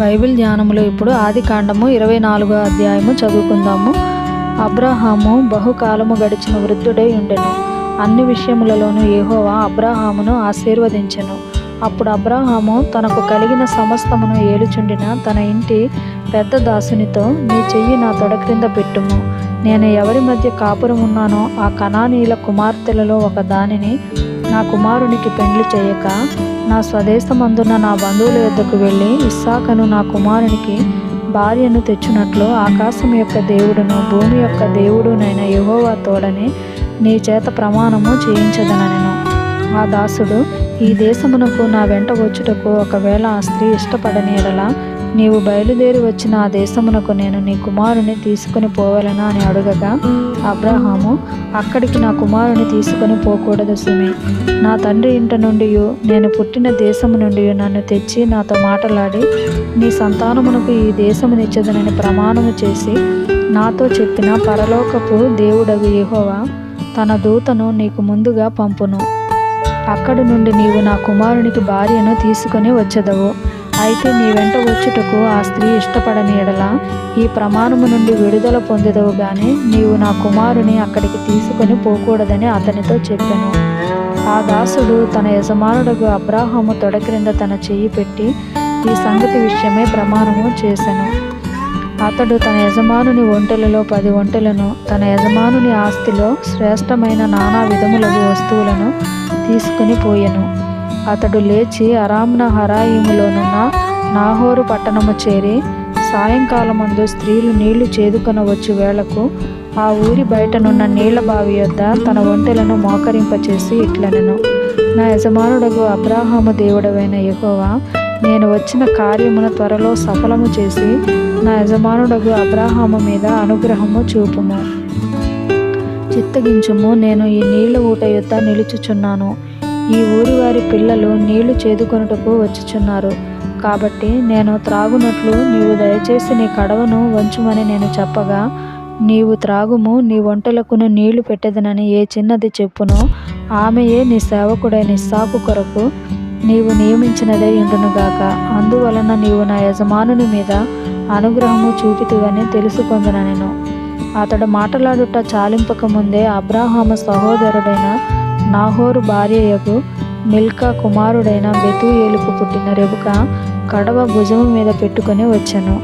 Bible ధ్యానములో ఇప్పుడు ఆది కాండము ఇరవై నాలుగో అధ్యాయము చదువుకుందాము. అబ్రహాము బహుకాలము గడిచిన వృద్ధుడై ఉండెను. అన్ని విషయములలోనూ ఏహోవా అబ్రహామును ఆశీర్వదించెను. అప్పుడు అబ్రహాము తనకు కలిగిన సమస్తమును ఏలుచుండిన తన ఇంటి పెద్ద దాసునితో నీ చెయ్యి నా తొడ క్రింద పెట్టుము. నేను ఎవరి మధ్య కాపురం ఉన్నానో ఆ కణానీయుల కుమార్తెలలో ఒక దానిని నా కుమారునికి పెండ్లి చేయక నా స్వదేశమందున్న నా బంధువుల వద్దకు వెళ్ళి ఇస్సాకను నా కుమారునికి భార్యను తెచ్చినట్లు ఆకాశం యొక్క దేవుడును భూమి యొక్క దేవుడునైన యహోవా తోడని నీ చేత ప్రమాణము చేయించదనను. ఆ దాసుడు ఈ దేశమునకు నా వెంట వచ్చుటకు ఒకవేళ ఆ స్త్రీ ఇష్టపడని ఎడలా నీవు బయలుదేరి వచ్చిన ఆ దేశమునకు నేను నీ కుమారుని తీసుకుని పోవలనా అని అడుగగా అబ్రహాము అక్కడికి నా కుమారుని తీసుకొని పోకూడదు సుమి. నా తండ్రి ఇంట నుండి నేను పుట్టిన దేశము నుండి నన్ను తెచ్చి నాతో మాటలాడి నీ సంతానమునకు ఈ దేశమునిచ్చదనని ప్రమాణము చేసి నాతో చెప్పిన పరలోకపు దేవుడగు యహోవా తన దూతను నీకు ముందుగా పంపును. అక్కడి నుండి నీవు నా కుమారునికి భార్యను తీసుకొని వచ్చేదవు. అయితే నీ వెంట వచ్చుటకు ఆ స్త్రీ ఇష్టపడని ఎడల ఈ ప్రమాణము నుండి విడుదల పొందెదవు గాని నీవు నా కుమారుని అక్కడికి తీసుకొని పోకూడదని అతనితో చెప్పాను. ఆ దాసుడు తన యజమానుడకు అబ్రాహాము తొడ క్రింద తన చెయ్యి పెట్టి ఈ సంగతి విషయమే ప్రమాణము చేసెను. అతడు తన యజమానుని ఒంటెలలో పది ఒంటెలను తన యజమానుని ఆస్తిలో శ్రేష్టమైన నానా విధములగు వస్తువులను తీసుకుని పోయెను. అతడు లేచి అరామ్న హరాయిములోనున్న నాహోరు పట్టణము చేరి సాయంకాలమందు స్త్రీలు నీళ్ళు చేదుకొనవచ్చు వేళకు ఆ ఊరి బయటనున్న నీళ్ళ బావి యొద్ద తన ఒంటెలను మోకరింపచేసి ఇట్లనెను. నా యజమానుడగు అబ్రాహాము దేవుడవైన యహోవా నేను వచ్చిన కార్యమును త్వరలో సఫలము చేసి నా యజమానుడగు అబ్రాహాము మీద అనుగ్రహము చూపుము. చిత్తగించుము నేను ఈ నీళ్ళ ఊట యొద్ద నిలుచుచున్నాను. ఈ ఊరి వారి పిల్లలు నీళ్ళు చేదుకొనుటకు వచ్చుచున్నారు. కాబట్టి నేను త్రాగునట్లు నీవు దయచేసి నీ కడవను వంచుమని నేను చెప్పగా నీవు త్రాగుము నీ ఒంటలకును నీళ్ళు పెట్టెదనని ఏ చిన్నది చెప్పునో. ఆమెయే నీ సేవకుడైన ఇస్సాకు కొరకు నీవు నియమించినదే ఇండునుగాక అందువలన నీవు నా యజమానుని మీద అనుగ్రహము చూపితివని తెలుసుకొందనెను అతడు మాటలాడుట చాలింపక ముందే అబ్రాహాము సహోదరుడైన నాహోరు భార్యయగు మిల్కా కుమారుడైన బెతూయేలుకు పుట్టిన రెబుక కడవ భుజము మీద పెట్టుకొని వచ్చెను.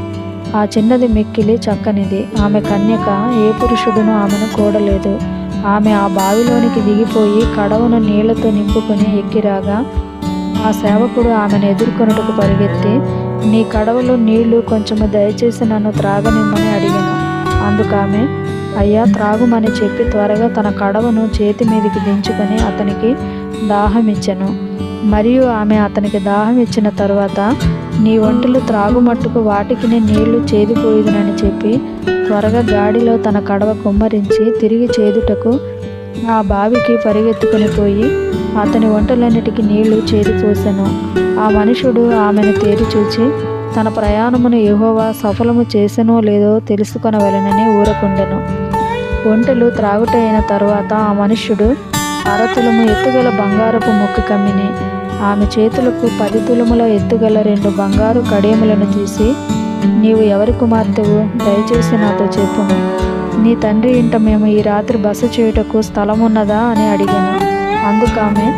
ఆ చిన్నది మిక్కిలి చక్కనిది. ఆమె కన్యక ఏ పురుషుడును ఆమెను కూడలేదు. ఆమె ఆ బావిలోనికి దిగిపోయి కడవను నీళ్ళతో నింపుకొని ఎక్కిరాగా ఆ సేవకుడు ఆమెను ఎదుర్కొనుటకు పరిగెత్తి నీ కడవలో నీళ్ళు కొంచెము దయచేసి నన్ను త్రాగనిమ్మని అడిగాను. అందుకామె అయ్యా త్రాగుమని చెప్పి త్వరగా తన కడవను చేతి మీదకి దించుకొని అతనికి దాహం ఇచ్చెను మరియు ఆమె అతనికి దాహం ఇచ్చిన తరువాత నీ ఒంటిలో త్రాగుమట్టుకు వాటికి నీళ్ళు చేదిపోయిదునని చెప్పి త్వరగా గాడిలో తన కడవ కుమ్మరించి తిరిగి చేదుటకు ఆ బావికి పరిగెత్తుకుని పోయి అతని వంటలన్నిటికీ నీళ్ళు చేదిపోసెను. ఆ మనుషుడు ఆమెను తేరి చూచి తన ప్రయాణమును ఎహోవా సఫలము చేసెనో లేదో తెలుసుకొనవలెనని ఊరకుండెను. ఒంటెలు త్రాగుటైన తర్వాత తరువాత ఆ మనుష్యుడు అరతులము ఎత్తుగల బంగారపు ముక్కు కమ్మిని ఆమె చేతులకు పది తులముల ఎత్తుగల రెండు బంగారు కడేములను తీసి నీవు ఎవరి కుమార్తెవు? దయచేసి నాతో చెప్పుము. నీ తండ్రి ఇంట మేము ఈ రాత్రి బస చేయుటకు స్థలమున్నదా? అని అడిగాను. అందుకామె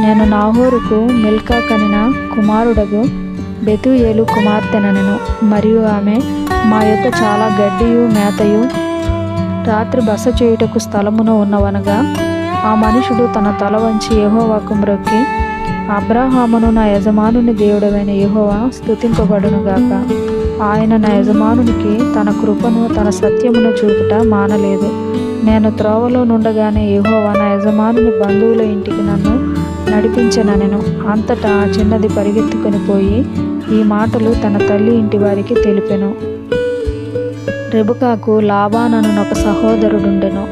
నేను నాహోరుకు మిల్కా కనిన కుమారుడగు బెతుయేలు కుమార్తెనను మరియు ఆమె మా యొక్క చాలా గడ్డియు మేతయు రాత్రి బస చేయుటకు స్థలమును ఉన్నవనగా ఆ మనుషుడు తన తల వంచి యహోవాకు మ్రొక్కి అబ్రాహామును నా యజమానుని దేవుడమైన యహోవా స్థుతింపబడునుగాక ఆయన నా యజమానునికి తన కృపను తన సత్యమును చూపుట మానలేదు. నేను త్రోవలో నుండగానే యహోవా నా యజమానుని బంధువుల ఇంటికి నన్ను నడిపించననెను అంతటా ఆ చిన్నది పరిగెత్తుకొని పోయి ఈ మాటలు తన తల్లి ఇంటి వారికి తెలిపెను. రెబుకాకు లాబానను ఒక సహోదరుడుండెను.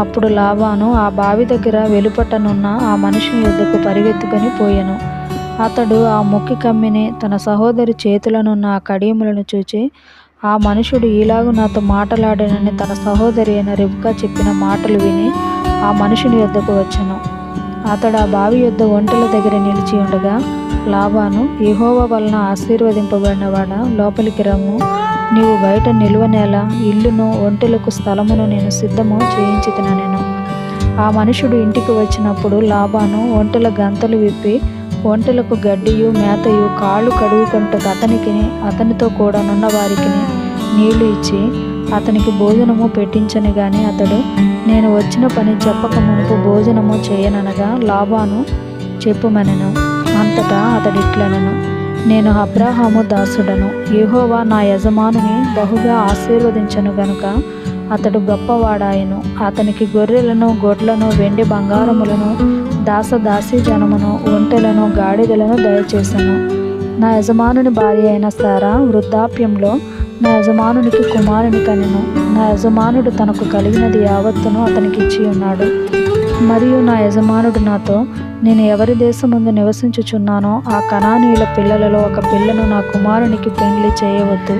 అప్పుడు లాబాను ఆ బావి దగ్గర వెలుపటనున్న ఆ మనిషి యుద్ధకు పరిగెత్తుకొని పోయెను. అతడు ఆ మొక్కి కమ్మిని తన సహోదరి చేతులనున్న ఆ కడియములను చూచి ఆ మనుషుడు ఇలాగూ నాతో మాటలాడానని తన సహోదరి అయిన రెబుకా చెప్పిన మాటలు విని ఆ మనుషుని వద్దకు వచ్చాను. అతడు ఆ బావి యొద్ద ఒంటెల దగ్గర నిలిచి ఉండగా లాబాను యెహోవా వలన ఆశీర్వదింపబడినవాడ లోపలికి రమ్ము. నీవు బయట నిలువ నేల ఇల్లును ఒంటెలకు స్థలమును నేను సిద్ధము చేయించితిన నేను. ఆ మనుషుడు ఇంటికి వచ్చినప్పుడు లాబాను ఒంటెల గంతలు విప్పి ఒంటెలకు గడ్డియు మేతయు కాళ్ళు కడుగుకుంటూ అతనికి అతనితో కూడా నున్న వారికి నీళ్ళు ఇచ్చి అతనికి భోజనము పెట్టించని గాని అతడు నేను వచ్చిన పని చెప్పక మునుపు భోజనము చేయననగా లాభాను చెప్పుమనెను. అంతటా అతడిట్లనను. నేను అబ్రాహాము దాసుడను. యహోవా నా యజమానుని బహుగా ఆశీర్వదించను గనుక అతడు గొప్పవాడాయను. అతనికి గొర్రెలను గొడ్లను వెండి బంగారములను దాసదాసీ జనమును ఒంటెలను గాడిదలను దయచేశాను నా యజమానుని భార్య అయిన సారా వృద్ధాప్యంలో నా యజమానునికి కుమారుని కనెను. నా యజమానుడు తనకు కలిగినది యావత్తును అతనికి ఇచ్చి ఉన్నాడు. మరియు నా యజమానుడు నాతో నేను ఎవరి దేశమందు నివసించుచున్నానో ఆ కణానీయుల పిల్లలలో ఒక పిల్లను నా కుమారునికి పెండ్లి చేయవద్దు.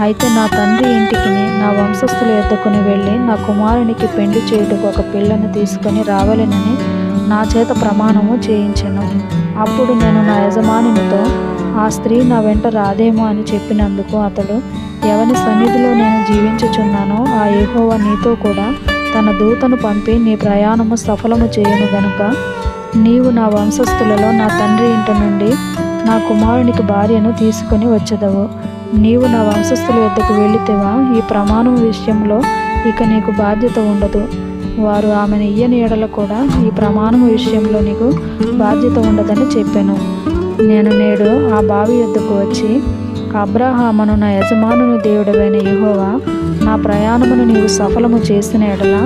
అయితే నా తండ్రి ఇంటికి నా వంశస్థుల ఎత్తుకుని వెళ్ళి నా కుమారునికి పెండ్లి చేయుటకు ఒక పిల్లను తీసుకొని రావలేనని నా చేత ప్రమాణము చేయించెను. అప్పుడు నేను నా యజమానునితో ఆ స్త్రీ నా వెంట రాదేమో అని చెప్పినందుకు అతడు ఎవని సన్నిధిలో నేను జీవించుచున్నానో ఆ ఏహోవ నీతో కూడా తన దూతను పంపి నీ ప్రయాణము సఫలము చేయను గనుక. నీవు నా వంశస్థులలో నా తండ్రి ఇంటి నుండి నా కుమారునికి భార్యను తీసుకొని వచ్చదవు. నీవు నా వంశస్థుల వద్దకు వెళితేవా ఈ ప్రమాణం విషయంలో ఇక నీకు బాధ్యత ఉండదు. వారు ఆమెను ఇయ్యని ఎడల కూడా ఈ ప్రమాణం విషయంలో నీకు బాధ్యత ఉండదని చెప్పాను. నేను నేడు ఆ బావి యొద్దకు వచ్చి అబ్రహామను నా యజమానుని దేవుడవైన యహోవా నా ప్రయాణమును నీవు సఫలము చేసిన ఎడల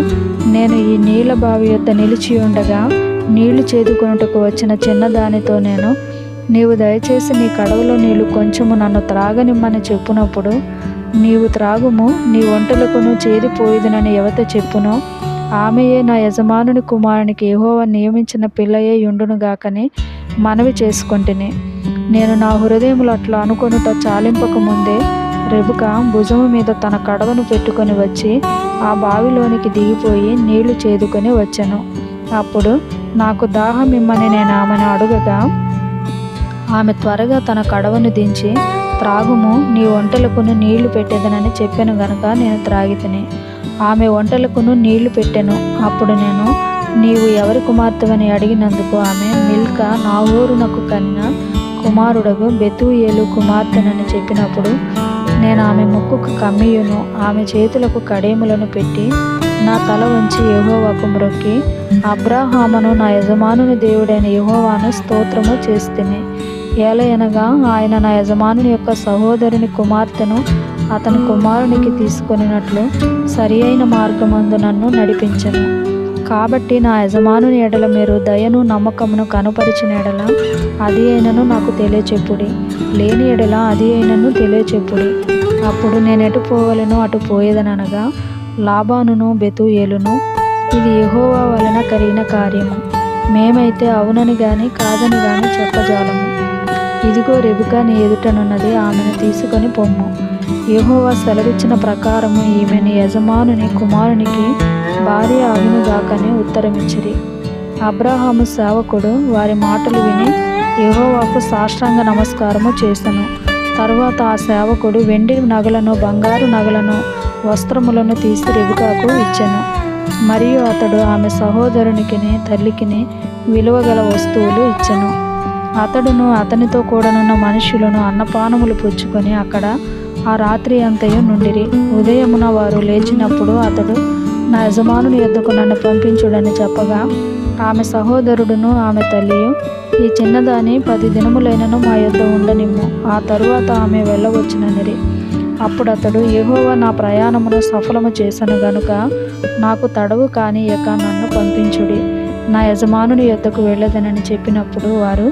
నేను ఈ నీళ్ళ బావి యొద్ద నిలిచి ఉండగా నీళ్ళు చేదుకొనుటకు వచ్చిన చిన్నదానితో నేను నీవు దయచేసి నీ కడవలో నీళ్ళు కొంచెము నన్ను త్రాగనిమ్మని చెప్పునప్పుడు నీవు త్రాగుము నీ ఒంటలకును చేరిపోయిదునని ఎవత చెప్పునో ఆమెయే నా యజమానుని కుమారునికి ఏహోవ నియమించిన పిల్లయే యుండునుగాకని మనవి చేసుకొంటిని. నేను నా హృదయములు అట్లా అనుకొనుట చాలింపక ముందే రెబుక భుజము మీద తన కడవను పెట్టుకొని వచ్చి ఆ బావిలోనికి దిగిపోయి నీళ్ళు చేదుకొని వచ్చాను. అప్పుడు నాకు దాహం ఇమ్మని నేను ఆమెను అడుగగా ఆమె త్వరగా తన కడవను దించి త్రాగుము నీ వంటలకును నీళ్ళు పెట్టేదనని చెప్పాను గనక నేను త్రాగితిని ఆమె వంటలకును నీళ్ళు పెట్టాను. అప్పుడు నేను నీవు ఎవరి కుమార్తెవని అడిగినందుకు ఆమె మిల్క నా ఊరునకు కన్నా కుమారుడగు బెతుయేలు కుమార్తెనని చెప్పినప్పుడు నేను ఆమె ముక్కుకు కమ్మియును ఆమె చేతులకు కడేములను పెట్టి నా తల వంచి యహోవాకు మ్రొక్కి అబ్రాహామును నా యజమానుని దేవుడైన యహోవాను స్తోత్రము చేస్తుంది ఏలయనగా ఆయన నా యజమానుని యొక్క సహోదరుని కుమార్తెను అతని కుమారునికి తీసుకొనినట్లు సరి అయిన మార్గమందు నన్ను నడిపించను. కాబట్టి నా యజమానుని ఎడల మీరు దయను నమ్మకమును కనుపరిచిన ఎడల అది అయినను నాకు తెలియచెప్పుడి. లేని ఎడల అది అయినను తెలియచెప్పుడి. అప్పుడు నేను ఎటు పోవలను అటు పోయేదనగా లాభానును బెతుయేలును. ఇది ఎహోవా వలన కలిగిన కార్యము. మేమైతే అవునని గాని కాదని గాని చెప్పజాలము. ఇదిగో రెబుకా నీ ఎదుటనున్నది ఆమెను తీసుకొని పొమ్ము. యెహోవా సెలవిచ్చిన ప్రకారము ఈమెని యజమానుని కుమారునికి భార్య అగునుగాకని ఉత్తరమిచ్చిరి అబ్రహాము సేవకుడు వారి మాటలు విని యహోవాకు సాష్టాంగ నమస్కారము చేసెను. తర్వాత ఆ సేవకుడు వెండి నగలను బంగారు నగలను వస్త్రములను తీసి రెబుకాకు ఇచ్చెను. మరియు అతడు ఆమె సహోదరునికిని తల్లికిని విలువగల వస్తువులు ఇచ్చెను. అతడును అతనితో కూడనున్న మనుషులను అన్నపానములు పుచ్చుకొని అక్కడ ఆ రాత్రి అంతయు నుండిరి. ఉదయమున వారు లేచినప్పుడు అతడు నా యజమానుని ఎద్దుకు నన్ను పంపించుడని చెప్పగా ఆమె సహోదరుడును ఆమె తల్లియు ఈ చిన్నదాని పది దినములైనను మా యొద్ద ఉండనిమ్ము ఆ తరువాత ఆమె వెళ్ళవచ్చుననిరి. అప్పుడు అతడు ఏహోవా నా ప్రయాణమును సఫలము చేశాను గనుక నాకు తడవు కాని ఎక నన్ను పంపించుడి. నా యజమానుని యొద్దకు వెళ్ళదనని చెప్పినప్పుడు వారు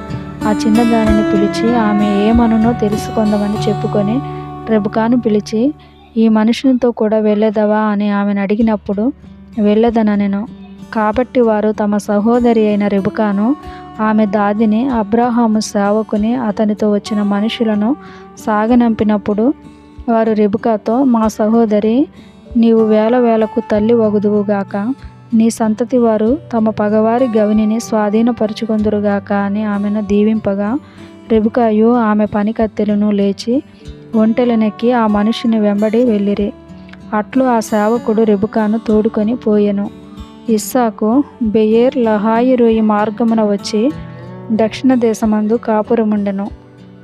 ఆ చిన్నదానిని పిలిచి ఆమె ఏమనునో తెలుసుకుందామని చెప్పుకొని రెబుకాను పిలిచి ఈ మనుషునితో కూడా వెళ్ళేదవా అని ఆమెను అడిగినప్పుడు వెళ్ళదననెను కాబట్టి వారు తమ సహోదరి అయిన రిబుకాను ఆమె దాదిని అబ్రాహాము సేవకుని అతనితో వచ్చిన మనుషులను సాగనంపినప్పుడు వారు రిబుకాతో మా సహోదరి నీవు వేల వేలకు తల్లి వగుదువుగాక నీ సంతతి వారు తమ పగవారి గవినిని స్వాధీనపరుచుకొందురుగాక అని ఆమెను దీవింపగా రిబుకాయు ఆమె పనికత్తెలను లేచి ఒంటెలనెక్కి ఆ మనిషిని వెంబడి వెళ్ళిరి. అట్లు ఆ సేవకుడు రెబుకాను తోడుకొని పోయెను. ఇస్సాకు బెయేర్ లహాయి రోయి మార్గమున వచ్చి దక్షిణ దేశమందు కాపురముండెను.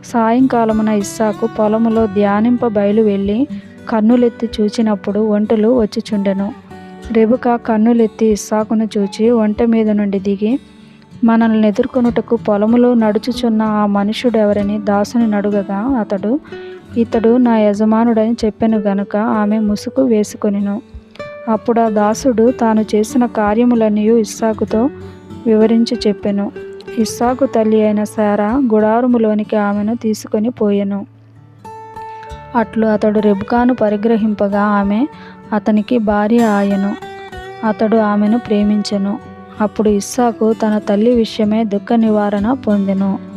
సాయంకాలమున ఇస్సాకు పొలములో ధ్యానింప బయలు వెళ్ళి కన్నులెత్తి చూచినప్పుడు ఒంటెలు వచ్చిచుండెను. రెబుక కన్నులెత్తి ఇస్సాకును చూచి ఒంట మీద నుండి దిగి మనల్ని ఎదుర్కొనుటకు పొలములో నడుచుచున్న ఆ మనుషుడెవరని దాసుని నడుగగా అతడు ఇతడు నా యజమానుడని చెప్పెను గనుక ఆమె ముసుగు వేసుకొనిను. అప్పుడు ఆ దాసుడు తాను చేసిన కార్యములన్నీ ఇస్సాకుతో వివరించి చెప్పెను. ఇస్సాకు తల్లి అయిన సారా గుడారములోనికి ఆమెను తీసుకొని పోయెను. అట్లు అతడు రెబుకాను పరిగ్రహింపగా ఆమె అతనికి భార్య ఆయను. అతడు ఆమెను ప్రేమించెను. అప్పుడు ఇస్సాకు తన తల్లి విషయమే దుఃఖ నివారణ పొందెను.